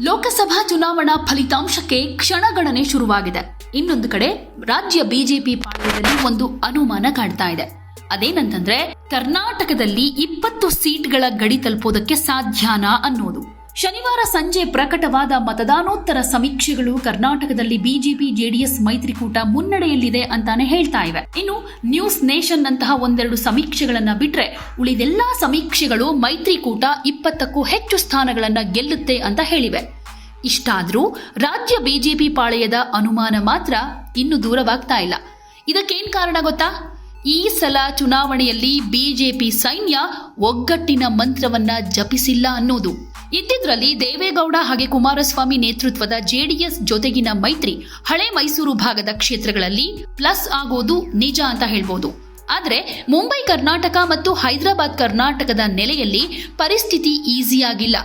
ಲೋಕಸಭಾ ಚುನಾವಣಾ ಫಲಿತಾಂಶಕ್ಕೆ ಕ್ಷಣಗಣನೆ ಶುರುವಾಗಿದೆ. ಇನ್ನೊಂದು ಕಡೆ ರಾಜ್ಯ ಬಿಜೆಪಿ ಪಾಳ್ಯದಲ್ಲಿ ಒಂದು ಅನುಮಾನ ಕಾಣ್ತಾ ಇದೆ. ಅದೇನಂತಂದ್ರೆ ಕರ್ನಾಟಕದಲ್ಲಿ ಇಪ್ಪತ್ತು ಸೀಟ್ಗಳ ಗಡಿ ತಲುಪೋದಕ್ಕೆ ಸಾಧ್ಯನಾ ಅನ್ನೋದು. ಶನಿವಾರ ಸಂಜೆ ಪ್ರಕಟವಾದ ಮತದಾನೋತ್ತರ ಸಮೀಕ್ಷೆಗಳು ಕರ್ನಾಟಕದಲ್ಲಿ ಬಿಜೆಪಿ, ಜೆಡಿಎಸ್ ಮೈತ್ರಿಕೂಟ ಮುನ್ನಡೆಯಲ್ಲಿದೆ ಅಂತಾನೆ ಹೇಳ್ತಾ ಇವೆ. ಇನ್ನು ನ್ಯೂಸ್ ನೇಷನ್ ನಂತಹ ಒಂದೆರಡು ಸಮೀಕ್ಷೆಗಳನ್ನ ಬಿಟ್ರೆ ಉಳಿದೆಲ್ಲಾ ಸಮೀಕ್ಷೆಗಳು ಮೈತ್ರಿಕೂಟ ಇಪ್ಪತ್ತಕ್ಕೂ ಹೆಚ್ಚು ಸ್ಥಾನಗಳನ್ನ ಗೆಲ್ಲುತ್ತೆ ಅಂತ ಹೇಳಿವೆ. ಇಷ್ಟಾದರೂ ರಾಜ್ಯ ಬಿಜೆಪಿ ಪಾಳೆಯದ ಅನುಮಾನ ಮಾತ್ರ ಇನ್ನು ದೂರವಾಗ್ತಾ ಇಲ್ಲ. ಇದಕ್ಕೇನ್ ಕಾರಣ ಗೊತ್ತಾ? ಈ ಸಲ ಚುನಾವಣೆಯಲ್ಲಿ ಬಿಜೆಪಿ ಸೈನ್ಯ ಒಗ್ಗಟ್ಟಿನ ಮಂತ್ರವನ್ನ ಜಪಿಸಿಲ್ಲ ಅನ್ನೋದು. ಇದ್ದಿದ್ರಲ್ಲಿ ದೇವೇಗೌಡ ಹಾಗೆ ಕುಮಾರಸ್ವಾಮಿ ನೇತೃತ್ವದ ಜೆಡಿಎಸ್ ಜೊತೆಗಿನ ಮೈತ್ರಿ ಹಳೆ ಮೈಸೂರು ಭಾಗದ ಕ್ಷೇತ್ರಗಳಲ್ಲಿ ಪ್ಲಸ್ ಆಗೋದು ನಿಜ ಅಂತ ಹೇಳ್ಬೋದು. ಆದರೆ ಮುಂಬೈ ಕರ್ನಾಟಕ ಮತ್ತು ಹೈದರಾಬಾದ್ ಕರ್ನಾಟಕದ ನೆಲೆಯಲ್ಲಿ ಪರಿಸ್ಥಿತಿ ಈಸಿಯಾಗಿಲ್ಲ.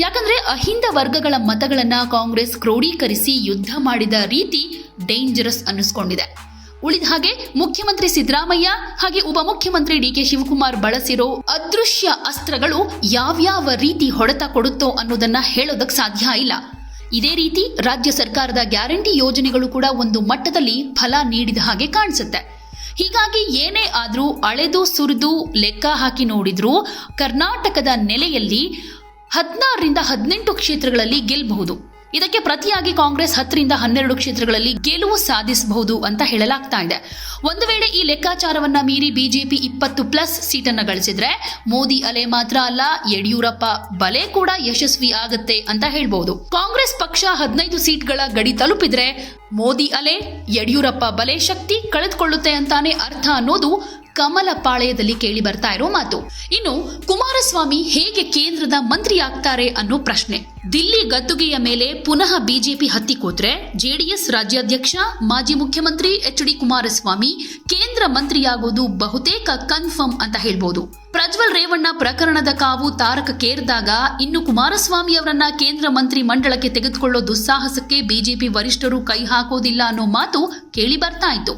ಯಾಕಂದ್ರೆ ಅಹಿಂದ ವರ್ಗಗಳ ಮತಗಳನ್ನ ಕಾಂಗ್ರೆಸ್ ಕ್ರೋಢೀಕರಿಸಿ ಯುದ್ಧ ಮಾಡಿದ ರೀತಿ ಡೇಂಜರಸ್ ಅನ್ನಿಸ್ಕೊಂಡಿದೆ. ಉಳಿದ ಹಾಗೆ ಮುಖ್ಯಮಂತ್ರಿ ಸಿದ್ದರಾಮಯ್ಯ ಹಾಗೆ ಉಪಮುಖ್ಯಮಂತ್ರಿ ಡಿಕೆ ಶಿವಕುಮಾರ್ ಬಳಸಿರೋ ಅದೃಶ್ಯ ಅಸ್ತ್ರಗಳು ಯಾವ್ಯಾವ ರೀತಿ ಹೊಡೆತ ಕೊಡುತ್ತೋ ಅನ್ನೋದನ್ನ ಹೇಳೋದಕ್ಕೆ ಸಾಧ್ಯ ಇಲ್ಲ. ಇದೇ ರೀತಿ ರಾಜ್ಯ ಸರ್ಕಾರದ ಗ್ಯಾರಂಟಿ ಯೋಜನೆಗಳು ಕೂಡ ಒಂದು ಮಟ್ಟದಲ್ಲಿ ಫಲ ನೀಡಿದ ಹಾಗೆ ಕಾಣಿಸುತ್ತೆ. ಹೀಗಾಗಿ ಏನೇ ಆದರೂ ಅಳೆದು ಸುರಿದು ಲೆಕ್ಕ ಹಾಕಿ ನೋಡಿದ್ರೂ ಕರ್ನಾಟಕದ ನೆಲೆಯಲ್ಲಿ ಹದಿನಾರರಿಂದ ಹದಿನೆಂಟು ಕ್ಷೇತ್ರಗಳಲ್ಲಿ ಗೆಲ್ಲಬಹುದು ಇದಕ್ಕೆ ಪ್ರತಿಯಾಗಿ ಕಾಂಗ್ರೆಸ್ ಹತ್ತರಿಂದ ಹನ್ನೆರಡು ಕ್ಷೇತ್ರಗಳಲ್ಲಿ ಗೆಲುವು ಸಾಧಿಸಬಹುದು ಅಂತ ಹೇಳಲಾಗ್ತಾ ಇದೆ. ಒಂದು ವೇಳೆ ಈ ಲೆಕ್ಕಾಚಾರವನ್ನ ಮೀರಿ ಬಿಜೆಪಿ ಇಪ್ಪತ್ತು ಪ್ಲಸ್ ಸೀಟನ್ನು ಗಳಿಸಿದ್ರೆ ಮೋದಿ ಅಲೆ ಮಾತ್ರ ಅಲ್ಲ, ಯಡಿಯೂರಪ್ಪ ಬಲೆ ಕೂಡ ಯಶಸ್ವಿ ಆಗುತ್ತೆ ಅಂತ ಹೇಳ್ಬಹುದು ಕಾಂಗ್ರೆಸ್ ಪಕ್ಷ ಹದಿನೈದು ಸೀಟ್ಗಳ ಗಡಿ ತಲುಪಿದ್ರೆ ಮೋದಿ ಅಲೆ, ಯಡಿಯೂರಪ್ಪ ಬಲೆ ಶಕ್ತಿ ಕಳೆದುಕೊಳ್ಳುತ್ತೆ ಅಂತಾನೆ ಅರ್ಥ ಅನ್ನೋದು ಕಮಲ ಪಾಳೆಯದಲ್ಲಿ ಕೇಳಿ ಬರ್ತಾ ಇರೋ ಮಾತು. ಇನ್ನು ಕುಮಾರಸ್ವಾಮಿ ಹೇಗೆ ಕೇಂದ್ರದ ಮಂತ್ರಿ ಆಗ್ತಾರೆ ಅನ್ನೋ ಪ್ರಶ್ನೆ. ದಿಲ್ಲಿ ಗದ್ದುಗೆಯ ಮೇಲೆ ಪುನಃ ಬಿಜೆಪಿ ಹತ್ತಿ ಕೂತ್ರೆ ಜೆಡಿಎಸ್ ರಾಜ್ಯಾಧ್ಯಕ್ಷ, ಮಾಜಿ ಮುಖ್ಯಮಂತ್ರಿ ಎಚ್ ಡಿ ಕುಮಾರಸ್ವಾಮಿ ಕೇಂದ್ರ ಮಂತ್ರಿಯಾಗೋದು ಬಹುತೇಕ ಕನ್ಫರ್ಮ್ ಅಂತ ಹೇಳ್ಬೋದು. ಪ್ರಜ್ವಲ್ ರೇವಣ್ಣ ಪ್ರಕರಣದ ಕಾವು ತಾರಕಕ್ಕೇರಿದಾಗ ಇನ್ನು ಕುಮಾರಸ್ವಾಮಿ ಅವರನ್ನ ಕೇಂದ್ರ ಮಂತ್ರಿ ಮಂಡಳಕ್ಕೆ ತೆಗೆದುಕೊಳ್ಳೋ ದುಸ್ಸಾಹಸಕ್ಕೆ ಬಿಜೆಪಿ ವರಿಷ್ಠರು ಕೈ ಹಾಕೋದಿಲ್ಲ ಅನ್ನೋ ಮಾತು ಕೇಳಿ ಬರ್ತಾ ಇತ್ತು.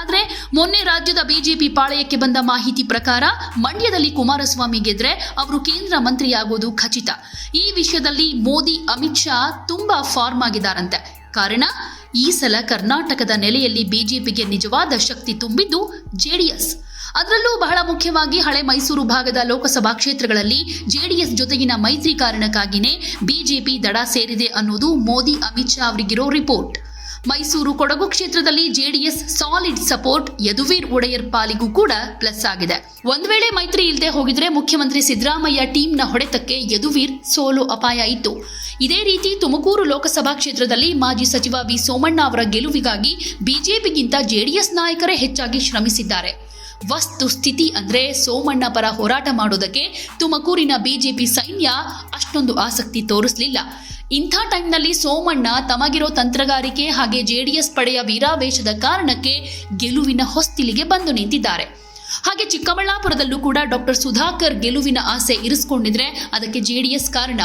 ಆದರೆ ಮೊನ್ನೆ ರಾಜ್ಯದ ಬಿಜೆಪಿ ಪಾಳೆಯಕ್ಕೆ ಬಂದ ಮಾಹಿತಿ ಪ್ರಕಾರ ಮಂಡ್ಯದಲ್ಲಿ ಕುಮಾರಸ್ವಾಮಿ ಗೆದ್ರೆ ಅವರು ಕೇಂದ್ರ ಮಂತ್ರಿಯಾಗೋದು ಖಚಿತ. ಈ ವಿಷಯದಲ್ಲಿ ಮೋದಿ, ಅಮಿತ್ ಶಾ ತುಂಬಾ ಫಾರ್ಮ್ ಆಗಿದ್ದಾರಂತೆ. ಕಾರಣ, ಈ ಸಲ ಕರ್ನಾಟಕದ ನೆಲೆಯಲ್ಲಿ ಬಿಜೆಪಿಗೆ ನಿಜವಾದ ಶಕ್ತಿ ತುಂಬಿದ್ದು ಜೆಡಿಎಸ್. ಅದರಲ್ಲೂ ಬಹಳ ಮುಖ್ಯವಾಗಿ ಹಳೆ ಮೈಸೂರು ಭಾಗದ ಲೋಕಸಭಾ ಕ್ಷೇತ್ರಗಳಲ್ಲಿ ಜೆಡಿಎಸ್ ಜೊತೆಗಿನ ಮೈತ್ರಿ ಕಾರಣಕ್ಕಾಗಿಯೇ ಬಿಜೆಪಿ ದಡ ಸೇರಿದೆ ಅನ್ನೋದು ಮೋದಿ, ಅಮಿತ್ ಶಾ ಅವರಿಗಿರೋ ರಿಪೋರ್ಟ್. ಮೈಸೂರು ಕೊಡಗು ಕ್ಷೇತ್ರದಲ್ಲಿ JDS solid support Yaduveer Wadiyar ಪಾಲಿಗೂ ಕೂಡ ಪ್ಲಸ್ ಆಗಿದೆ. ಒಂದ್ ವೇಳೆ ಮೈತ್ರಿ ಇಲ್ಲದೆ ಹೋಗಿದ್ರೆ ಮುಖ್ಯಮಂತ್ರಿ ಸಿದ್ದರಾಮಯ್ಯ ಟೀಮ್ನ ಹೊಡೆತಕ್ಕೆ ಯದುವೀರ್ ಸೋಲು ಅಪಾಯ ಇತ್ತು. ಇದೇ ರೀತಿ ತುಮಕೂರು ಲೋಕಸಭಾ ಕ್ಷೇತ್ರದಲ್ಲಿ ಮಾಜಿ ಸಚಿವ ವಿ ಸೋಮಣ್ಣ ಅವರ ಗೆಲುವಿಗಾಗಿ ಬಿಜೆಪಿಗಿಂತ ಜೆಡಿಎಸ್ ನಾಯಕರೇ ಹೆಚ್ಚಾಗಿ ಶ್ರಮಿಸಿದ್ದಾರೆ. ವಸ್ತು ಸ್ಥಿತಿ ಅಂದ್ರೆ ಸೋಮಣ್ಣ ಪರ ಹೋರಾಟ ಮಾಡೋದಕ್ಕೆ ತುಮಕೂರಿನ ಬಿಜೆಪಿ ಸೈನ್ಯ ಅಷ್ಟೊಂದು ಆಸಕ್ತಿ ತೋರಿಸಲಿಲ್ಲ. ಇಂಥ ಟೈಮ್ನಲ್ಲಿ ಸೋಮಣ್ಣ ತಮಗಿರೋ ತಂತ್ರಗಾರಿಕೆ ಹಾಗೆ ಜೆಡಿಎಸ್ ಪಡೆಯ ವೀರಾವೇಶದ ಕಾರಣಕ್ಕೆ ಗೆಲುವಿನ ಹೊಸ್ತಿಲಿಗೆ ಬಂದು ನಿಂತಿದ್ದಾರೆ. ಹಾಗೆ ಚಿಕ್ಕಬಳ್ಳಾಪುರದಲ್ಲೂ ಕೂಡ ಡಾಕ್ಟರ್ ಸುಧಾಕರ್ ಗೆಲುವಿನ ಆಸೆ ಇರಿಸಿಕೊಂಡಿದ್ರೆ ಅದಕ್ಕೆ ಜೆಡಿಎಸ್ ಕಾರಣ.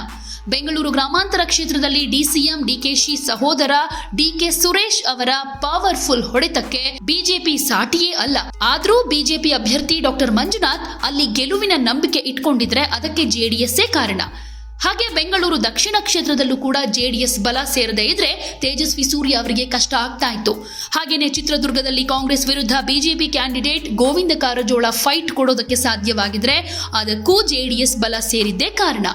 ಬೆಂಗಳೂರು ಗ್ರಾಮಾಂತರ ಕ್ಷೇತ್ರದಲ್ಲಿ ಡಿಸಿಎಂ ಡಿಕೆಶಿ ಸಹೋದರ ಡಿಕೆ ಸುರೇಶ್ ಅವರ ಪವರ್ಫುಲ್ ಹೊಡೆತಕ್ಕೆ ಬಿಜೆಪಿ ಸಾಟಿಯೇ ಅಲ್ಲ. ಆದರೂ ಬಿಜೆಪಿ ಅಭ್ಯರ್ಥಿ ಡಾಕ್ಟರ್ ಮಂಜುನಾಥ್ ಅಲ್ಲಿ ಗೆಲುವಿನ ನಂಬಿಕೆ ಇಟ್ಕೊಂಡಿದ್ರೆ ಅದಕ್ಕೆ ಜೆಡಿಎಸ್ಸೇ ಕಾರಣ. ಹಾಗೆ ಬೆಂಗಳೂರು ದಕ್ಷಿಣ ಕ್ಷೇತ್ರದಲ್ಲೂ ಕೂಡ ಜೆಡಿಎಸ್ ಬಲ ಸೇರದೇ ಇದ್ರೆ ತೇಜಸ್ವಿ ಸೂರ್ಯ ಅವರಿಗೆ ಕಷ್ಟ ಆಗ್ತಾ ಇತ್ತು. ಹಾಗೇನೆ ಚಿತ್ರದುರ್ಗದಲ್ಲಿ ಕಾಂಗ್ರೆಸ್ ವಿರುದ್ಧ BJP candidate Govind Karjol fight ಕೊಡೋದಕ್ಕೆ ಸಾಧ್ಯವಾಗಿದ್ರೆ ಅದಕ್ಕೂ ಜೆಡಿಎಸ್ ಬಲ ಸೇರಿದ್ದೇ ಕಾರಣ.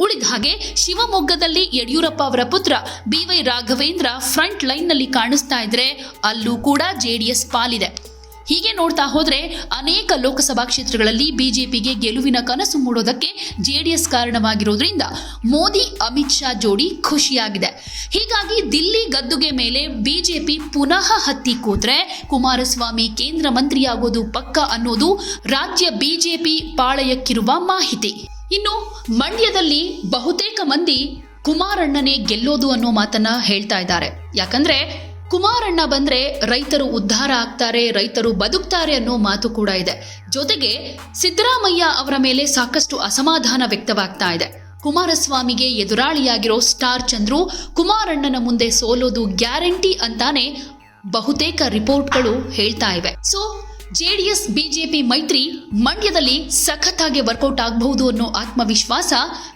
ಉಳಿದ ಹಾಗೆ ಶಿವಮೊಗ್ಗದಲ್ಲಿ ಯಡಿಯೂರಪ್ಪ ಅವರ ಪುತ್ರ ಬಿವೈ ರಾಘವೇಂದ್ರ ಫ್ರಂಟ್ ಲೈನ್ನಲ್ಲಿ ಕಾಣಿಸ್ತಾ ಇದ್ರೆ ಅಲ್ಲೂ ಕೂಡ ಜೆಡಿಎಸ್ ಪಾಲಿದೆ. ಹೀಗೆ ನೋಡ್ತಾ ಹೋದ್ರೆ ಅನೇಕ ಲೋಕಸಭಾ ಕ್ಷೇತ್ರಗಳಲ್ಲಿ ಬಿಜೆಪಿಗೆ ಗೆಲುವಿನ ಕನಸು ಮೂಡೋದಕ್ಕೆ ಜೆಡಿಎಸ್ ಕಾರಣವಾಗಿರೋದ್ರಿಂದ ಮೋದಿ, ಅಮಿತ್ ಶಾ ಜೋಡಿ ಖುಷಿಯಾಗಿದೆ. ಹೀಗಾಗಿ ದಿಲ್ಲಿ ಗದ್ದುಗೆ ಮೇಲೆ ಬಿಜೆಪಿ ಪುನಃ ಹತ್ತಿ ಕೂತ್ರೆ ಕುಮಾರಸ್ವಾಮಿ ಕೇಂದ್ರ ಮಂತ್ರಿಯಾಗೋದು ಪಕ್ಕ ಅನ್ನೋದು ರಾಜ್ಯ ಬಿಜೆಪಿ ಪಾಳಯಕ್ಕಿರುವ ಮಾಹಿತಿ. ಇನ್ನು ಮಂಡ್ಯದಲ್ಲಿ ಬಹುತೇಕ ಮಂದಿ ಕುಮಾರಣ್ಣನೇ ಗೆಲ್ಲೋದು ಅನ್ನೋ ಮಾತನ್ನ ಹೇಳ್ತಾ ಇದ್ದಾರೆ. ಯಾಕಂದ್ರೆ ಕುಮಾರಣ್ಣ ಬಂದ್ರೆ ರೈತರು ಉದ್ಧಾರ ಆಗ್ತಾರೆ, ರೈತರು ಬದುಕ್ತಾರೆ ಅನ್ನೋ ಮಾತು ಕೂಡ ಇದೆ. ಜೊತೆಗೆ ಸಿದ್ದರಾಮಯ್ಯ ಅವರ ಮೇಲೆ ಸಾಕಷ್ಟು ಅಸಮಾಧಾನ ವ್ಯಕ್ತವಾಗ್ತಾ ಇದೆ. ಕುಮಾರಸ್ವಾಮಿಗೆ ಎದುರಾಳಿಯಾಗಿರೋ ಸ್ಟಾರ್ ಚಂದ್ರು ಕುಮಾರಣ್ಣನ ಮುಂದೆ ಸೋಲೋದು ಗ್ಯಾರಂಟಿ ಅಂತಾನೆ ಬಹುತೇಕ ರಿಪೋರ್ಟ್ಗಳು ಹೇಳ್ತಾ ಇವೆ. ಸೊ, ಜೆಡಿಎಸ್, ಬಿಜೆಪಿ ಮೈತ್ರಿ ಮಂಡ್ಯದಲ್ಲಿ ಸಖತ್ತಾಗಿ ವರ್ಕೌಟ್ ಆಗಬಹುದು ಅನ್ನೋ ಆತ್ಮವಿಶ್ವಾಸ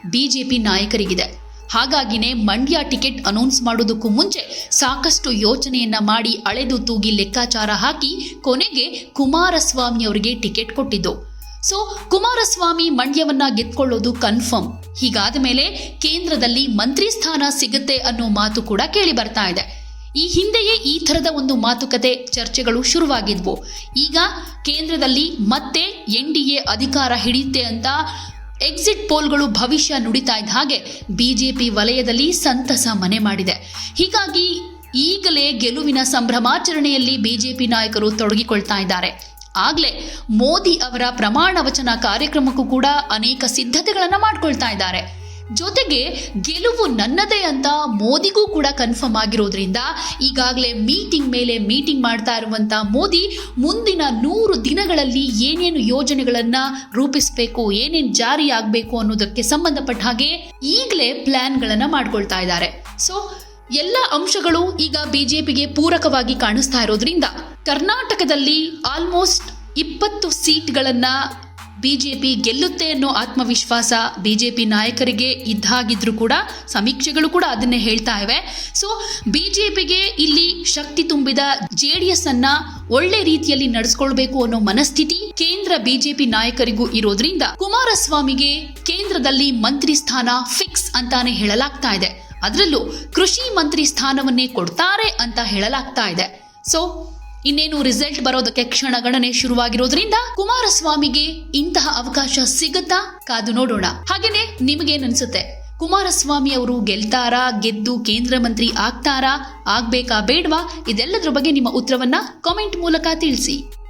ಬಿಜೆಪಿ ನಾಯಕರಿಗಿದೆ. ಹಾಗಾಗಿನೇ ಮಂಡ್ಯ ಟಿಕೆಟ್ ಅನೌನ್ಸ್ ಮಾಡೋದಕ್ಕೂ ಮುಂಚೆ ಸಾಕಷ್ಟು ಯೋಚನೆಯನ್ನ ಮಾಡಿ ಅಳೆದು ತೂಗಿ ಲೆಕ್ಕಾಚಾರ ಹಾಕಿ ಕೊನೆಗೆ ಕುಮಾರಸ್ವಾಮಿ ಅವರಿಗೆ ಟಿಕೆಟ್ ಕೊಟ್ಟಿದ್ದು. ಸೊ ಕುಮಾರಸ್ವಾಮಿ ಮಂಡ್ಯವನ್ನ ಗೆದ್ಕೊಳ್ಳೋದು ಕನ್ಫರ್ಮ್ ಹೀಗಾದ ಮೇಲೆ ಕೇಂದ್ರದಲ್ಲಿ ಮಂತ್ರಿ ಸ್ಥಾನ ಸಿಗುತ್ತೆ ಅನ್ನೋ ಮಾತು ಕೂಡ ಕೇಳಿ ಬರ್ತಾ ಇದೆ. ಈ ಹಿಂದೆಯೇ ಈ ಥರದ ಒಂದು ಮಾತುಕತೆ ಚರ್ಚೆಗಳು ಶುರುವಾಗಿದ್ವು. ಈಗ ಕೇಂದ್ರದಲ್ಲಿ ಮತ್ತೆ ಎನ್ ಡಿ ಎ ಅಧಿಕಾರ ಹಿಡಿಯುತ್ತೆ ಅಂತ ಎಕ್ಸಿಟ್ ಪೋಲ್ಗಳು ಭವಿಷ್ಯ ನುಡಿತಾ ಇದ್ದ ಹಾಗೆ ಬಿಜೆಪಿ ವಲಯದಲ್ಲಿ ಸಂತಸ ಮನೆ ಮಾಡಿದೆ. ಹೀಗಾಗಿ ಈಗಲೇ ಗೆಲುವಿನ ಸಂಭ್ರಮಾಚರಣೆಯಲ್ಲಿ ಬಿಜೆಪಿ ನಾಯಕರು ತೊಡಗಿಕೊಳ್ತಾ ಇದ್ದಾರೆ. ಆಗ್ಲೇ ಮೋದಿ ಅವರ ಪ್ರಮಾಣ ವಚನ ಕಾರ್ಯಕ್ರಮಕ್ಕೂ ಕೂಡ ಅನೇಕ ಸಿದ್ಧತೆಗಳನ್ನು ಮಾಡಿಕೊಳ್ತಾ ಇದ್ದಾರೆ. ಜೊತೆಗೆ ಗೆಲುವು ನನ್ನದೇ ಅಂತ ಮೋದಿಗೂ ಕೂಡ ಕನ್ಫರ್ಮ್ ಆಗಿರೋದ್ರಿಂದ ಈಗಾಗಲೇ ಮೀಟಿಂಗ್ ಮೇಲೆ ಮೀಟಿಂಗ್ ಮಾಡ್ತಾ ಇರುವಂತ ಮೋದಿ ಮುಂದಿನ ನೂರು ದಿನಗಳಲ್ಲಿ ಏನೇನು ಯೋಜನೆಗಳನ್ನ ರೂಪಿಸಬೇಕು, ಏನೇನು ಜಾರಿ ಆಗಬೇಕು ಅನ್ನೋದಕ್ಕೆ ಸಂಬಂಧಪಟ್ಟ ಹಾಗೆ ಈಗಲೇ ಪ್ಲಾನ್ಗಳನ್ನ ಮಾಡ್ಕೊಳ್ತಾ ಇದ್ದಾರೆ. ಸೊ ಎಲ್ಲ ಅಂಶಗಳು ಈಗ ಬಿಜೆಪಿಗೆ ಪೂರಕವಾಗಿ ಕಾಣಿಸ್ತಾ ಇರೋದ್ರಿಂದ ಕರ್ನಾಟಕದಲ್ಲಿ ಆಲ್ಮೋಸ್ಟ್ ಇಪ್ಪತ್ತು ಸೀಟ್ಗಳನ್ನ ಬಿಜೆಪಿ ಗೆಲ್ಲುತ್ತೆ ಅನ್ನೋ ಆತ್ಮವಿಶ್ವಾಸ ಬಿಜೆಪಿ ನಾಯಕರಿಗೆ ಇದ್ದಾಗಿದ್ರು ಕೂಡ ಸಮೀಕ್ಷೆಗಳು ಕೂಡ ಅದನ್ನೇ ಹೇಳ್ತಾ ಇವೆ. ಸೊ ಬಿಜೆಪಿಗೆ ಇಲ್ಲಿ ಶಕ್ತಿ ತುಂಬಿದ ಜೆಡಿಎಸ್ ಅನ್ನ ಒಳ್ಳೆ ರೀತಿಯಲ್ಲಿ ನಡೆಸ್ಕೊಳ್ಬೇಕು ಅನ್ನೋ ಮನಸ್ಥಿತಿ ಕೇಂದ್ರ ಬಿಜೆಪಿ ನಾಯಕರಿಗೂ ಇರೋದ್ರಿಂದ ಕುಮಾರಸ್ವಾಮಿಗೆ ಕೇಂದ್ರದಲ್ಲಿ ಮಂತ್ರಿ ಸ್ಥಾನ ಫಿಕ್ಸ್ ಅಂತಾನೆ ಹೇಳಲಾಗ್ತಾ ಇದೆ. ಅದರಲ್ಲೂ ಕೃಷಿ ಮಂತ್ರಿ ಸ್ಥಾನವನ್ನೇ ಕೊಡ್ತಾರೆ ಅಂತ ಹೇಳಲಾಗ್ತಾ ಇದೆ. ಸೊ ಇನ್ನೇನು ರಿಸಲ್ಟ್ ಬರೋದಕ್ಕೆ ಕ್ಷಣಗಣನೆ ಶುರುವಾಗಿರೋದ್ರಿಂದ ಕುಮಾರಸ್ವಾಮಿಗೆ ಇಂತಹ ಅವಕಾಶ ಸಿಗುತ್ತಾ? ಕಾದು ನೋಡೋಣ. ಹಾಗೇನೆ ನಿಮಗೇನನ್ಸುತ್ತೆ? ಕುಮಾರಸ್ವಾಮಿ ಅವರು ಗೆಲ್ತಾರಾ? ಗೆದ್ದು ಕೇಂದ್ರ ಮಂತ್ರಿ ಆಗ್ತಾರಾ? ಆಗ್ಬೇಕಾ ಬೇಡ್ವಾ? ಇದೆಲ್ಲದ್ರ ಬಗ್ಗೆ ನಿಮ್ಮ ಉತ್ತರವನ್ನ ಕಾಮೆಂಟ್ ಮೂಲಕ ತಿಳಿಸಿ.